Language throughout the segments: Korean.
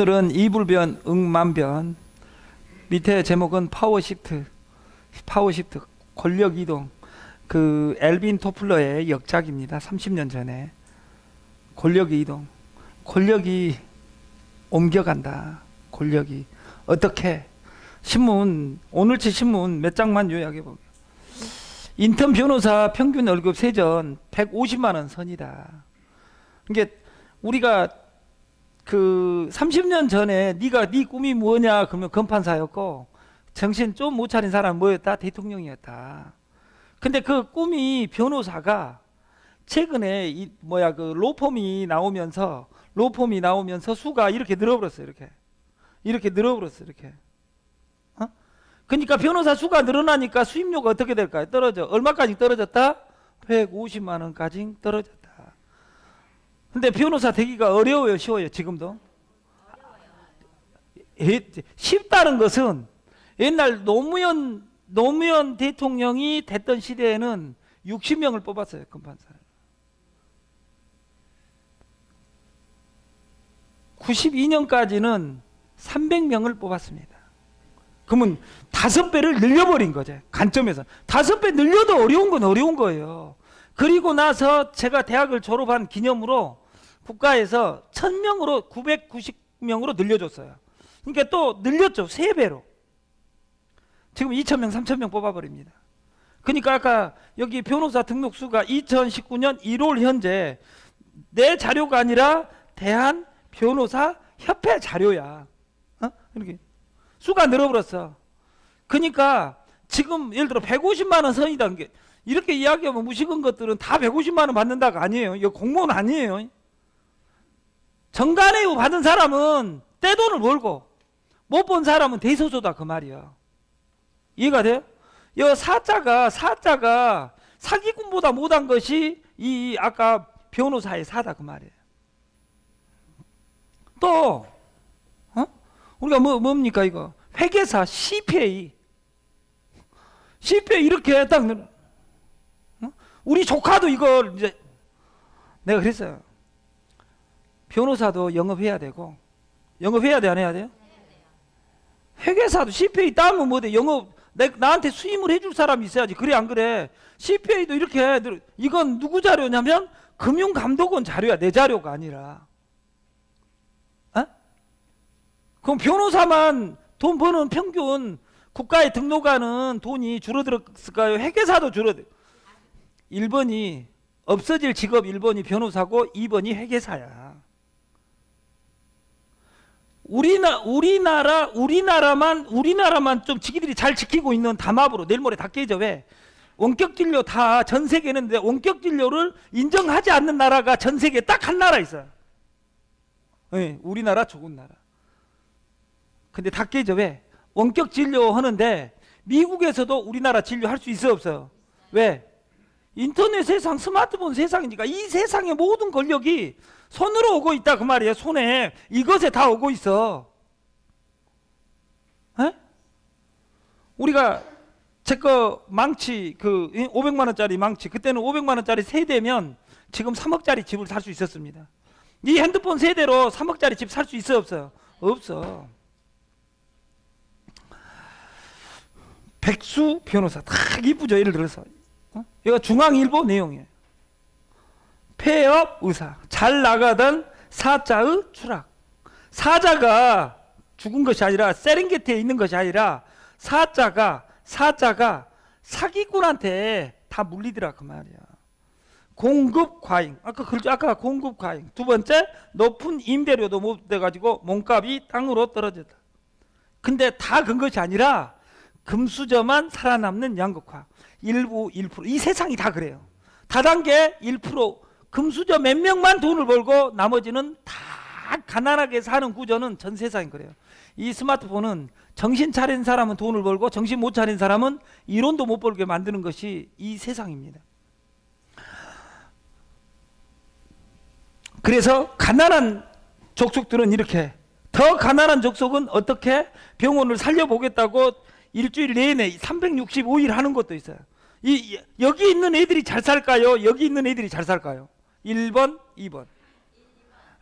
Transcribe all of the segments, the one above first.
오늘은 이불변 응만변 밑에 제목은 파워시프트 파워시프트 권력 이동 그 엘빈 토플러의 역작입니다. 30년 전에 권력 이동 권력이 옮겨간다. 권력이 어떻게 신문 오늘치 신문 몇 장만 요약해 보게. 인턴 변호사 평균 월급 세전 150만 원 선이다. 이게 우리가 그 30년 전에 네가 네 꿈이 뭐냐 그러면 검판사였고 정신 좀 못 차린 사람 뭐였다 대통령이었다. 근데 그 꿈이 변호사가 최근에 이 뭐야 그 로펌이 나오면서 로펌이 나오면서 수가 이렇게 늘어버렸어요 이렇게 이렇게 늘어버렸어 이렇게. 어? 그러니까 변호사 수가 늘어나니까 수입료가 어떻게 될까요? 떨어져 얼마까지 떨어졌다? 150만 원까지 떨어졌다. 근데 변호사 되기가 어려워요, 쉬워요, 지금도? 예, 쉽다는 것은 옛날 노무현 노무현 대통령이 됐던 시대에는 60명을 뽑았어요, 검판사를. 92년까지는 300명을 뽑았습니다. 그러면 다섯 배를 늘려버린 거죠. 관점에서. 다섯 배 늘려도 어려운 건 어려운 거예요. 그리고 나서 제가 대학을 졸업한 기념으로 국가에서 1000명으로 990명으로 늘려줬어요. 그러니까 또 늘렸죠. 세배로 지금 2000명, 3000명 뽑아버립니다. 그러니까 아까 여기 변호사 등록수가 2019년 1월 현재 내 자료가 아니라 대한 변호사 협회 자료야. 어? 이렇게 수가 늘어버렸어. 그러니까 지금 예를 들어 150만 원 선이다. 게 이렇게 이야기하면 무식한 것들은 다 150만 원 받는다가 아니에요. 이거 공무원 아니에요. 정관회의 받은 사람은 떼돈을 벌고 못 본 사람은 대소소다 그 말이야. 이해가 돼요? 이 사자가 사자가 사기꾼보다 못한 것이 이 아까 변호사의 사다 그 말이에요. 또 어? 우리가 뭐 뭡니까 이거 회계사 CPA CPA 이렇게 딱? 우리 조카도 이걸 이제 내가 그랬어요. 변호사도 영업해야 되고 영업해야 돼 안 해야 돼요? 회계사도 CPA 따면 뭐돼 영업 내, 나한테 수임을 해줄 사람이 있어야지 그래 안 그래 CPA도 이렇게 이건 누구 자료냐면 금융감독원 자료야 내 자료가 아니라 어? 그럼 변호사만 돈 버는 평균 국가에 등록하는 돈이 줄어들었을까요? 회계사도 줄어들 1번이 없어질 직업 1번이 변호사고 2번이 회계사야 우리나 우리나라 우리나라만 우리나라만 좀 지기들이 잘 지키고 있는 담합으로 내일 모레 다 깨져 왜 원격 진료 다 전 세계에 있는데 원격 진료를 인정하지 않는 나라가 전 세계에 딱한 나라 있어요. 예, 우리나라 좋은 나라. 근데 다 깨져 왜 원격 진료 하는데 미국에서도 우리나라 진료 할 수 있어 없어요? 왜? 인터넷 세상, 스마트폰 세상이니까 이 세상의 모든 권력이 손으로 오고 있다 그 말이에요. 손에 이것에 다 오고 있어. 에? 우리가 제 거 망치 그 500만 원짜리 망치 그때는 500만 원짜리 세대면 지금 3억짜리 집을 살 수 있었습니다. 이 핸드폰 세대로 3억짜리 집 살 수 있어 없어요? 없어. 백수 변호사 딱 이쁘죠 예를 들어서 어? 이거 중앙일보 내용이에요. 폐업 의사. 잘 나가던 사자의 추락. 사자가 죽은 것이 아니라 세렝게티에 있는 것이 아니라 사자가 사자가 사기꾼한테 다 물리더라 그 말이야. 공급 과잉. 아까 그렇죠 아까 공급 과잉. 두 번째 높은 임대료도 못 돼가지고 몸값이 땅으로 떨어졌다. 근데 다 그런 것이 아니라 금수저만 살아남는 양극화 일부 1%이 세상이 다 그래요 다단계 1% 금수저 몇 명만 돈을 벌고 나머지는 다 가난하게 사는 구조는 전 세상이 그래요. 이 스마트폰은 정신 차린 사람은 돈을 벌고 정신 못 차린 사람은 이론도 못 벌게 만드는 것이 이 세상입니다. 그래서 가난한 족속들은 이렇게 더 가난한 족속은 어떻게 병원을 살려보겠다고 일주일 내내 365일 하는 것도 있어요. 이, 이- 여기 있는 애들이 잘 살까요? 여기 있는 애들이 잘 살까요? 1번, 2번.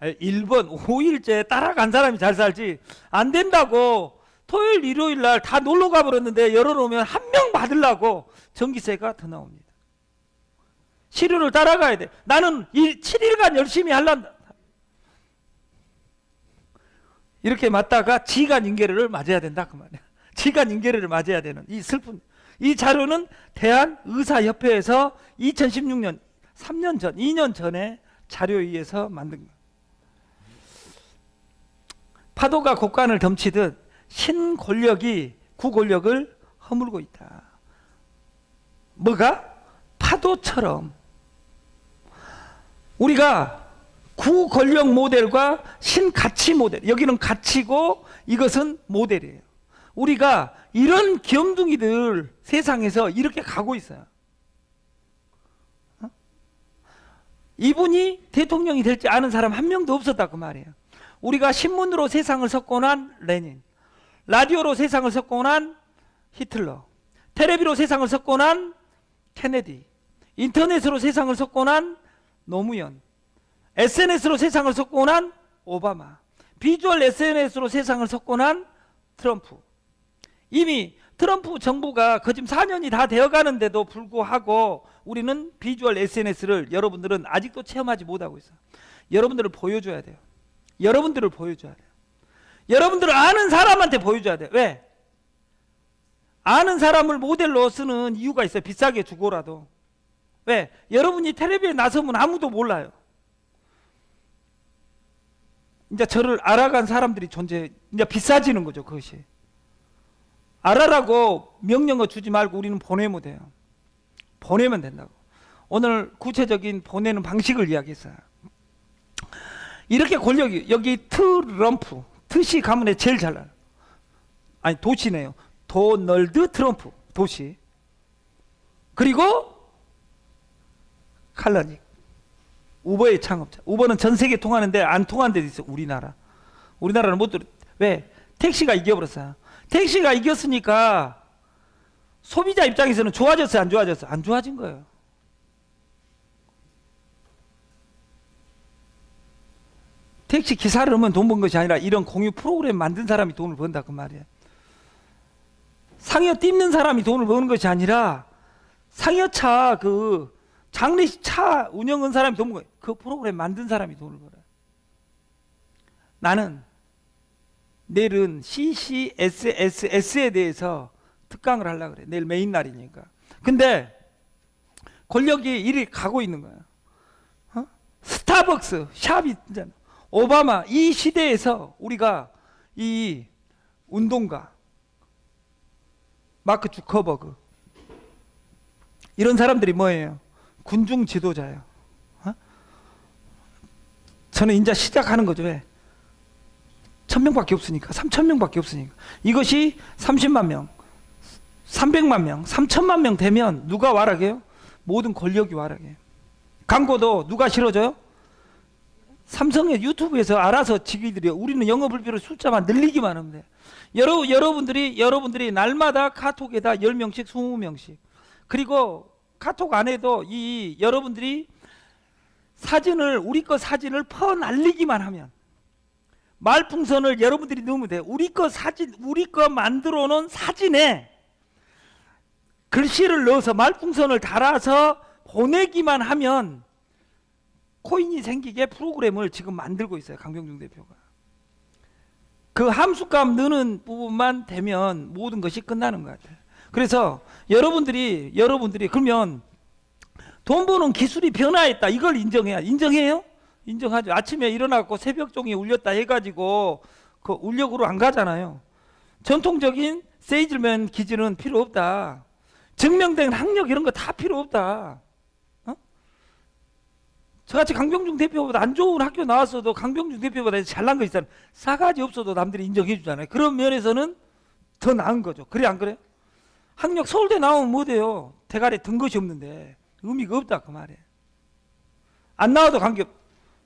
1번 5일째 따라간 사람이 잘 살지 안 된다고 토요일 일요일 날 다 놀러 가버렸는데 열어놓으면 한 명 받으려고 전기세가 더 나옵니다. 시류를 따라가야 돼. 나는 이 7일간 열심히 할란다. 이렇게 맞다가 지간 인계를 맞아야 된다 그 말이야. 지간 인계를 맞아야 되는 이 슬픈 이 자료는 대한 의사협회에서 2016년 3년 전, 2년 전에 자료에 의해서 만든 거예요. 파도가 곡간을 덮치듯 신권력이 구권력을 허물고 있다. 뭐가? 파도처럼 우리가 구권력 모델과 신가치 모델 여기는 가치고 이것은 모델이에요. 우리가 이런 귀염둥이들 세상에서 이렇게 가고 있어요. 어? 이분이 대통령이 될지 아는 사람 한 명도 없었다 그 말이에요. 우리가 신문으로 세상을 석권한 레닌, 라디오로 세상을 석권한 히틀러, 텔레비로 세상을 석권한 케네디, 인터넷으로 세상을 석권한 노무현, SNS로 세상을 석권한 오바마, 비주얼 SNS로 세상을 석권한 트럼프. 이미 트럼프 정부가 거짓 4년이 다 되어 가는데도 불구하고 우리는 비주얼 SNS를 여러분들은 아직도 체험하지 못하고 있어요. 여러분들을 보여줘야 돼요. 여러분들을 보여줘야 돼요. 여러분들을 아는 사람한테 보여줘야 돼요. 왜? 아는 사람을 모델로 쓰는 이유가 있어요. 비싸게 주고라도. 왜? 여러분이 텔레비에 나서면 아무도 몰라요. 이제 저를 알아간 사람들이 존재, 이제 비싸지는 거죠, 그것이. 알아라고 명령어 주지 말고 우리는 보내면 돼요. 보내면 된다고. 오늘 구체적인 보내는 방식을 이야기했어요. 이렇게 권력이, 여기 트럼프, 트시 가문에 제일 잘 나요. 아니, 도시네요. 도널드 트럼프, 도시. 그리고 칼라닉. 우버의 창업자. 우버는 전 세계 통하는데 안 통하는 데도 있어. 우리나라. 우리나라는 못 들어. 왜? 택시가 이겨버렸어요. 택시가 이겼으니까 소비자 입장에서는 좋아졌어요, 안 좋아졌어요? 안 좋아진 거예요. 택시 기사를 하면 돈 번 것이 아니라 이런 공유 프로그램 만든 사람이 돈을 번다 그 말이에요. 상여 띄는 사람이 돈을 버는 것이 아니라 상여차 그 장례식 차 운영한 사람이 돈 벌어요. 그 프로그램 만든 사람이 돈을 벌어요. 나는 내일은 CCSSS에 대해서 특강을 하려고 그래. 내일 메인 날이니까. 근데 권력이 이리 가고 있는 거야. 어? 스타벅스, 샵이 있잖아. 오바마 이 시대에서 우리가 이 운동가 마크 주커버그 이런 사람들이 뭐예요? 군중 지도자예요. 어? 저는 이제 시작하는 거죠. 왜? 천 명밖에 없으니까, 삼천 명밖에 없으니까. 이것이 30만 명, 300만 명, 3천만 명 되면 누가 와락해요? 모든 권력이 와락해요. 광고도 누가 실어줘요? 삼성의 유튜브에서 알아서 지기들이 우리는 영업불비로 숫자만 늘리기만 하면 돼. 여러, 여러분들이 여러분들이 날마다 카톡에다 10명씩 20명씩 그리고 카톡 안에도 이 여러분들이 사진을 우리 거 사진을 퍼 날리기만 하면 말풍선을 여러분들이 넣으면 돼요. 우리 거 사진 우리 거 만들어 놓은 사진에 글씨를 넣어서 말풍선을 달아서 보내기만 하면 코인이 생기게 프로그램을 지금 만들고 있어요. 강병중 대표가. 그 함수값 넣는 부분만 되면 모든 것이 끝나는 것 같아요. 그래서 여러분들이 여러분들이 그러면 돈 버는 기술이 변화했다. 이걸 인정해야 인정해요? 인정하죠. 아침에 일어나고 새벽 종이 울렸다 해가지고 그 울력으로 안 가잖아요. 전통적인 세이즐맨 기질은 필요 없다. 증명된 학력 이런 거 다 필요 없다. 어? 저같이 강병중 대표보다 안 좋은 학교 나왔어도 강병중 대표보다 잘난 거 있잖아요. 싸가지 없어도 남들이 인정해 주잖아요. 그런 면에서는 더 나은 거죠. 그래 안 그래? 학력 서울대 나오면 뭐 돼요? 대가리 든 것이 없는데 의미가 없다 그 말이에요. 안 나와도 관계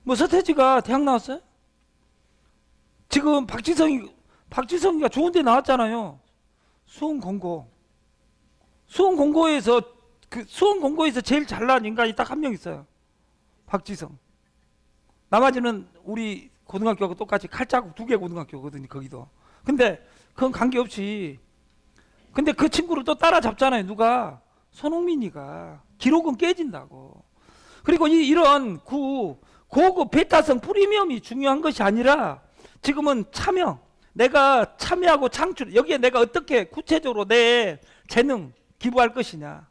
뭐 서태지가 대학 나왔어요? 지금 박지성이 박지성이가 좋은데 나왔잖아요. 수원 공고. 수원 공고에서 그 수원 공고에서 제일 잘난 인간이 딱 한 명 있어요. 박지성. 나머지는 우리 고등학교하고 똑같이 칼자국 두 개 고등학교거든요. 거기도. 근데 그건 관계없이 근데 그 친구를 또 따라잡잖아요. 누가? 손흥민이가 기록은 깨진다고. 그리고 이 이런 구 고급 베타성 프리미엄이 중요한 것이 아니라 지금은 참여. 내가 참여하고 창출 여기에 내가 어떻게 구체적으로 내 재능 기부할 것이냐.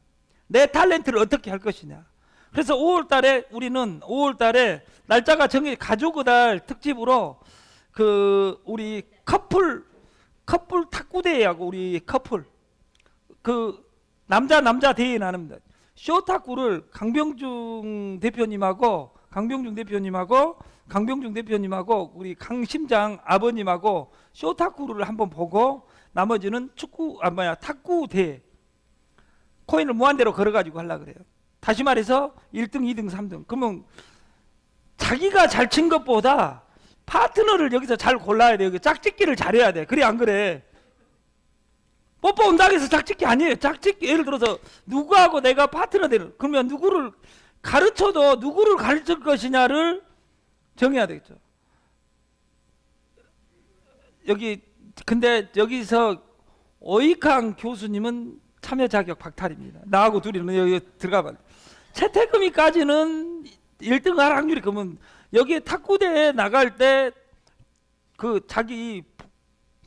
내 탤런트를 어떻게 할 것이냐. 그래서 5월 달에 우리는 5월 달에 날짜가 정해 가족의 달 특집으로 그 우리 커플 커플 탁구 대회하고 우리 커플 그 남자 남자 대회는 합니다. 쇼 탁구를 강병중 대표님하고 강병중 대표님하고 강병중 대표님하고 우리 강심장 아버님하고 쇼 탁구를 한번 보고 나머지는 축구 아 뭐야 탁구 대회 코인을 무한대로 걸어가지고 하려 그래요. 다시 말해서 1등, 2등, 3등. 그러면 자기가 잘 친 것보다 파트너를 여기서 잘 골라야 돼요. 짝짓기를 잘해야 돼. 그래 안 그래? 뽀뽀 온다고 해서 짝짓기 아니에요. 짝짓기 예를 들어서 누구하고 내가 파트너 되는 그러면 누구를 가르쳐도 누구를 가르칠 것이냐를 정해야 되겠죠. 여기 근데 여기서 오이캉 교수님은 참여 자격 박탈입니다. 나하고 둘이는 여기 들어가 봐. 채태금이까지는 1등 할 확률이 그러면 여기 탁구대에 나갈 때 그 자기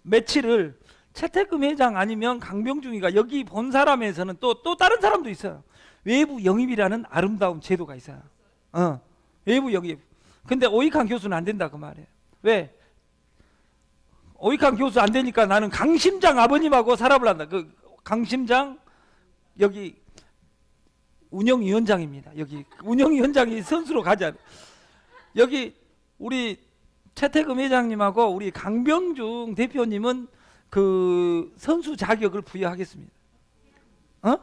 매치를 채태금 회장 아니면 강병중이가 여기 본 사람에서는 또 또 다른 사람도 있어요. 외부 영입이라는 아름다운 제도가 있어요. 어, 외부 영입. 근데 오이칸 교수는 안 된다 그 말이에요. 왜? 오이칸 교수 안 되니까 나는 강심장 아버님하고 살아볼란다. 그 강심장 여기 운영위원장입니다. 여기 운영위원장이 선수로 않. 여기 우리 최태금 회장님하고 우리 강병중 대표님은 그 선수 자격을 부여하겠습니다. 어?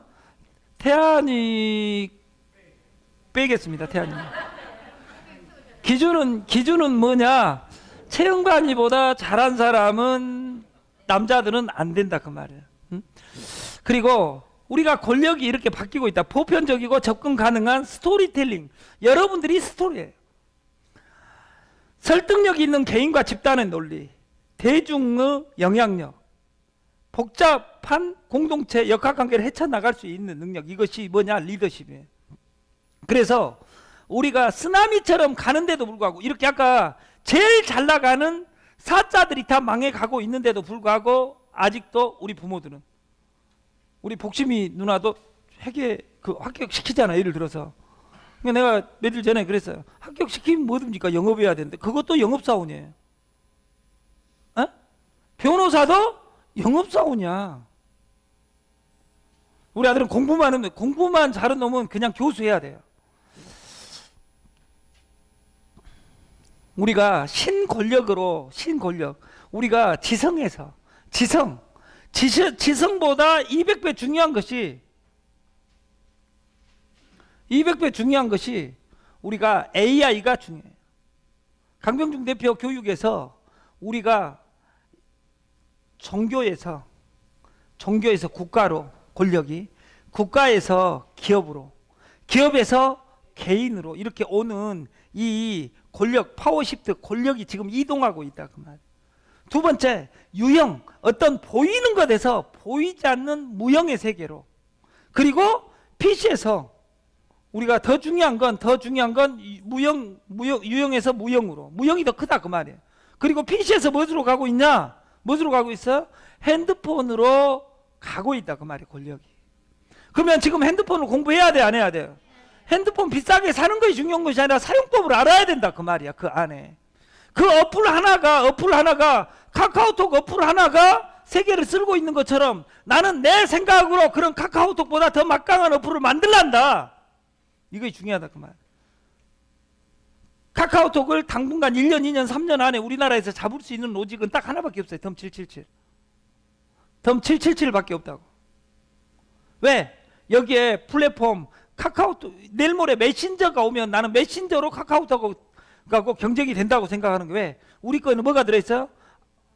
태안이 빼겠습니다. 태안이. 기준은 기준은 뭐냐? 최영관이보다 잘한 사람은 남자들은 안 된다 그 말이에요. 응? 그리고 우리가 권력이 이렇게 바뀌고 있다. 보편적이고 접근 가능한 스토리텔링. 여러분들이 스토리예요. 설득력 있는 개인과 집단의 논리, 대중의 영향력, 복잡한 공동체 역학관계를 헤쳐나갈 수 있는 능력. 이것이 뭐냐? 리더십이에요. 그래서 우리가 쓰나미처럼 가는데도 불구하고 이렇게 아까 제일 잘 나가는 사자들이 다 망해가고 있는데도 불구하고 아직도 우리 부모들은 우리 복심이 누나도 회계 그 합격 시키잖아 예를 들어서 그러니까 내가 며칠 전에 그랬어요 합격 시키면 뭐든지까 영업해야 되는데 그것도 영업사원이에요 어? 변호사도 영업사원이야. 우리 아들은 공부만 하면 공부만 잘한 놈은 그냥 교수해야 돼요. 우리가 신권력으로 신권력. 우리가 지성에서 지성. 지성, 지성보다 200배 중요한 것이 200배 중요한 것이 우리가 AI가 중요해요. 강병중 대표 교육에서 우리가 종교에서 종교에서 국가로 권력이 국가에서 기업으로 기업에서 개인으로 이렇게 오는 이 권력 파워시프트 권력이 지금 이동하고 있다 그 말. 두 번째 유형 어떤 보이는 것에서 보이지 않는 무형의 세계로 그리고 PC에서 우리가 더 중요한 건 더 중요한 건 무형 무형 유형에서 무형으로 무형이 더 크다 그 말이에요. 그리고 PC에서 무엇으로 가고 있냐? 무엇으로 가고 있어? 핸드폰으로 가고 있다 그 말이에요 권력이. 그러면 지금 핸드폰을 공부해야 돼 안 해야 돼요? 핸드폰 비싸게 사는 것이 중요한 것이 아니라 사용법을 알아야 된다 그 말이야 그 안에. 그 어플 하나가 어플 하나가 카카오톡 어플 하나가 세계를 쓸고 있는 것처럼 나는 내 생각으로 그런 카카오톡보다 더 막강한 어플을 만들란다. 이것이 중요하다 그 말. 카카오톡을 당분간 1년, 2년, 3년 안에 우리나라에서 잡을 수 있는 로직은 딱 하나밖에 없어요. 덤 777. 덤 777밖에 없다고. 왜? 여기에 플랫폼 카카오톡 내일 모레 메신저가 오면 나는 메신저로 카카오톡하고 경쟁이 된다고 생각하는 게 왜? 우리 거에는 뭐가 들어있어요?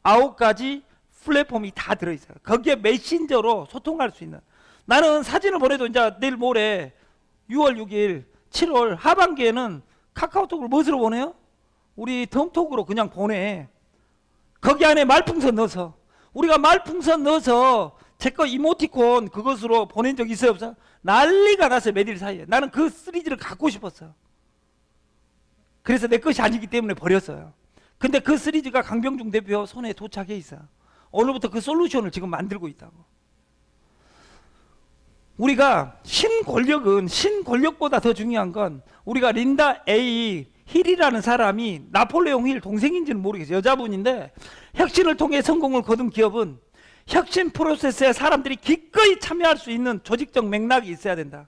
아홉 가지 플랫폼이 다 들어있어요. 거기에 메신저로 소통할 수 있는. 나는 사진을 보내도 이제 내일 모레 6월 6일, 7월 하반기에는 카카오톡을 무엇으로 보내요? 우리 덤톡으로 그냥 보내. 거기 안에 말풍선 넣어서 우리가 말풍선 넣어서 제 거 이모티콘 그것으로 보낸 적 있어요 없어? 난리가 났어요 몇일 사이에. 나는 그 시리즈를 갖고 싶었어. 그래서 내 것이 아니기 때문에 버렸어요. 근데 그 시리즈가 강병중 대표 손에 도착해 있어. 오늘부터 그 솔루션을 지금 만들고 있다고. 우리가 신권력은 신권력보다 더 중요한 건 우리가 린다 A 힐이라는 사람이 나폴레옹 힐 동생인지는 모르겠어요. 여자분인데 혁신을 통해 성공을 거둔 기업은 혁신 프로세스에 사람들이 기꺼이 참여할 수 있는 조직적 맥락이 있어야 된다.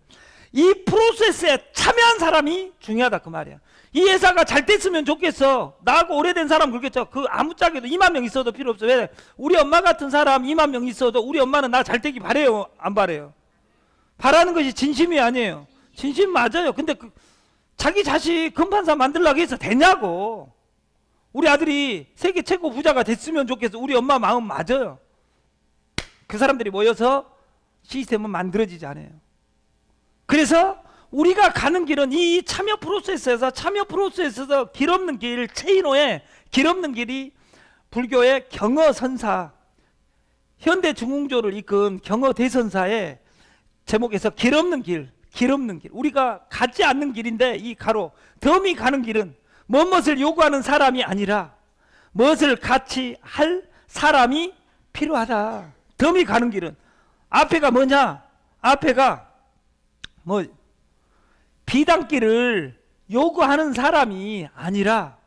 이 프로세스에 참여한 사람이 중요하다 그 말이야. 이 회사가 잘 됐으면 좋겠어. 나하고 오래된 사람 그렇겠죠. 그 아무짝에도 2만 명 있어도 필요 없어. 왜? 우리 엄마 같은 사람 2만 명 있어도 우리 엄마는 나 잘 되기 바래요. 안 바래요. 바라는 것이 진심이 아니에요. 진심 맞아요. 근데 그 자기 자식 금판사 만들라고 해서 되냐고. 우리 아들이 세계 최고 부자가 됐으면 좋겠어. 우리 엄마 마음 맞아요. 그 사람들이 모여서 시스템은 만들어지지 않아요. 그래서 우리가 가는 길은 이 참여 프로세스에서 참여 프로세스에서 길 없는 길 체인호에 길 없는 길이 불교의 경어선사 현대 중흥조를 이끈 경어 대선사의 제목에서 길 없는 길, 길 없는 길. 우리가 가지 않는 길인데 이 가로 덤이 가는 길은 무엇을 요구하는 사람이 아니라 무엇을 같이 할 사람이 필요하다. 덤이 가는 길은 앞에가 뭐냐? 앞에가 뭐 비단길을 요구하는 사람이 아니라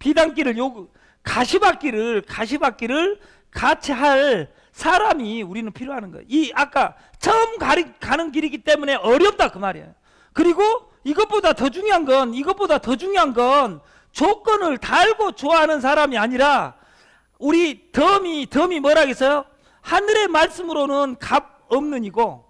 비단길을 요구 가시밭길을 가시밭길을 같이 할 사람이 우리는 필요하는 거예요. 이 아까 처음 가리, 가는 길이기 때문에 어렵다 그 말이에요. 그리고 이것보다 더 중요한 건 이것보다 더 중요한 건 조건을 달고 좋아하는 사람이 아니라 우리 덤이 덤이 뭐라겠어요? 하늘의 말씀으로는 값 없는 이고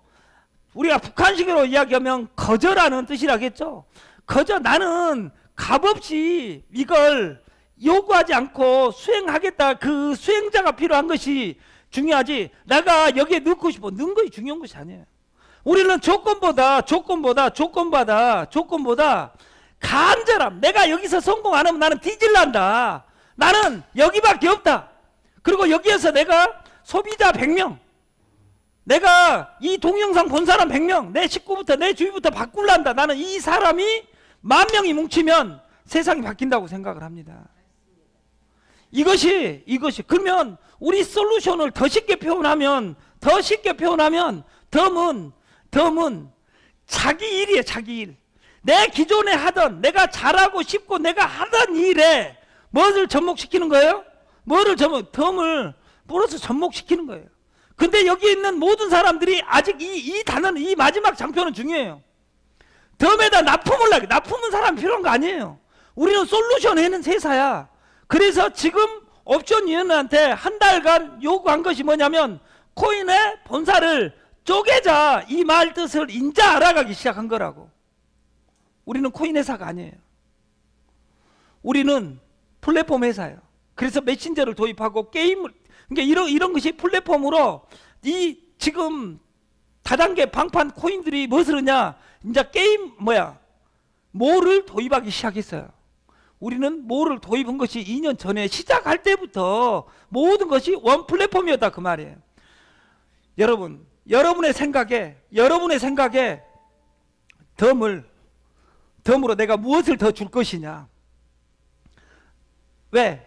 우리가 북한식으로 이야기하면 거저라는 뜻이라겠죠. 거저 나는 값 없이 이걸 요구하지 않고 수행하겠다. 그 수행자가 필요한 것이 중요하지. 내가 여기에 넣고 싶어. 넣은 것이 중요한 것이 아니에요. 우리는 조건보다 조건보다 조건보다 조건보다 간절함. 내가 여기서 성공 안 하면 나는 뒤질란다. 나는 여기밖에 없다. 그리고 여기에서 내가 소비자 100명, 내가 이 동영상 본 사람 100명, 내 식구부터 내 주위부터 바꿀란다. 나는 이 사람이 만 명이 뭉치면 세상이 바뀐다고 생각을 합니다. 이것이 이것이 그러면 우리 솔루션을 더 쉽게 표현하면 더 쉽게 표현하면 덤은 덤은 자기 일이에요 자기 일. 내 기존에 하던 내가 잘하고 싶고 내가 하던 일에 무엇을 접목시키는 거예요? 뭐를 접목 덤을 플러스 접목시키는 거예요. 근데 여기 있는 모든 사람들이 아직 이, 이 단어는 이 마지막 장표는 중요해요. 덤에다 납품을 하게 납품은 사람 필요한 거 아니에요. 우리는 솔루션 해는 회사야. 그래서 지금 옵션 위원한테 한 달간 요구한 것이 뭐냐면 코인의 본사를 쪼개자 이 말 뜻을 인자 알아가기 시작한 거라고. 우리는 코인 회사가 아니에요. 우리는 플랫폼 회사예요. 그래서 메신저를 도입하고 게임을 그러니까 이런 이런 것이 플랫폼으로 이 지금 다단계 방판 코인들이 무엇을 하냐? 이제 게임 뭐야? 뭐를 도입하기 시작했어요. 우리는 뭐를 도입한 것이 2년 전에 시작할 때부터 모든 것이 원 플랫폼이었다 그 말이에요. 여러분, 여러분의 생각에 여러분의 생각에 덤을 덤으로 내가 무엇을 더 줄 것이냐? 왜?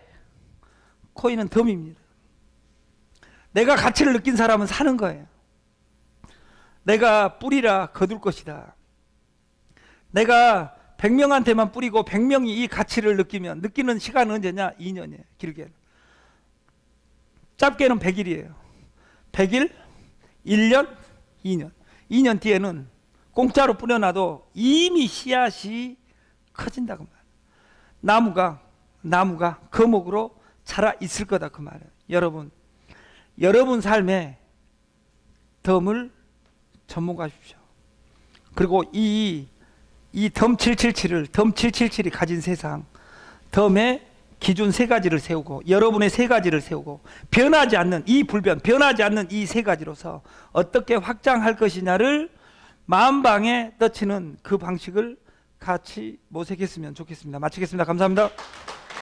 코인은 덤입니다. 내가 가치를 느낀 사람은 사는 거예요. 내가 뿌리라 거둘 것이다. 내가 100명한테만 뿌리고 100명이 이 가치를 느끼면 느끼는 시간은 언제냐? 2년이에요. 길게는. 짧게는 100일이에요. 100일, 1년, 2년. 2년 뒤에는 공짜로 뿌려놔도 이미 씨앗이 커진다고 그 말. 나무가 나무가 거목으로 자라 있을 거다 그 말이에요. 여러분, 여러분 삶에 덤을 접목하십시오. 그리고 이 이 덤 777을 덤 777이 가진 세상 덤의 기준 세 가지를 세우고 여러분의 세 가지를 세우고 변하지 않는 이 불변 변하지 않는 이 세 가지로서 어떻게 확장할 것이냐를 마음방에 떠치는 그 방식을 같이 모색했으면 좋겠습니다. 마치겠습니다. 감사합니다.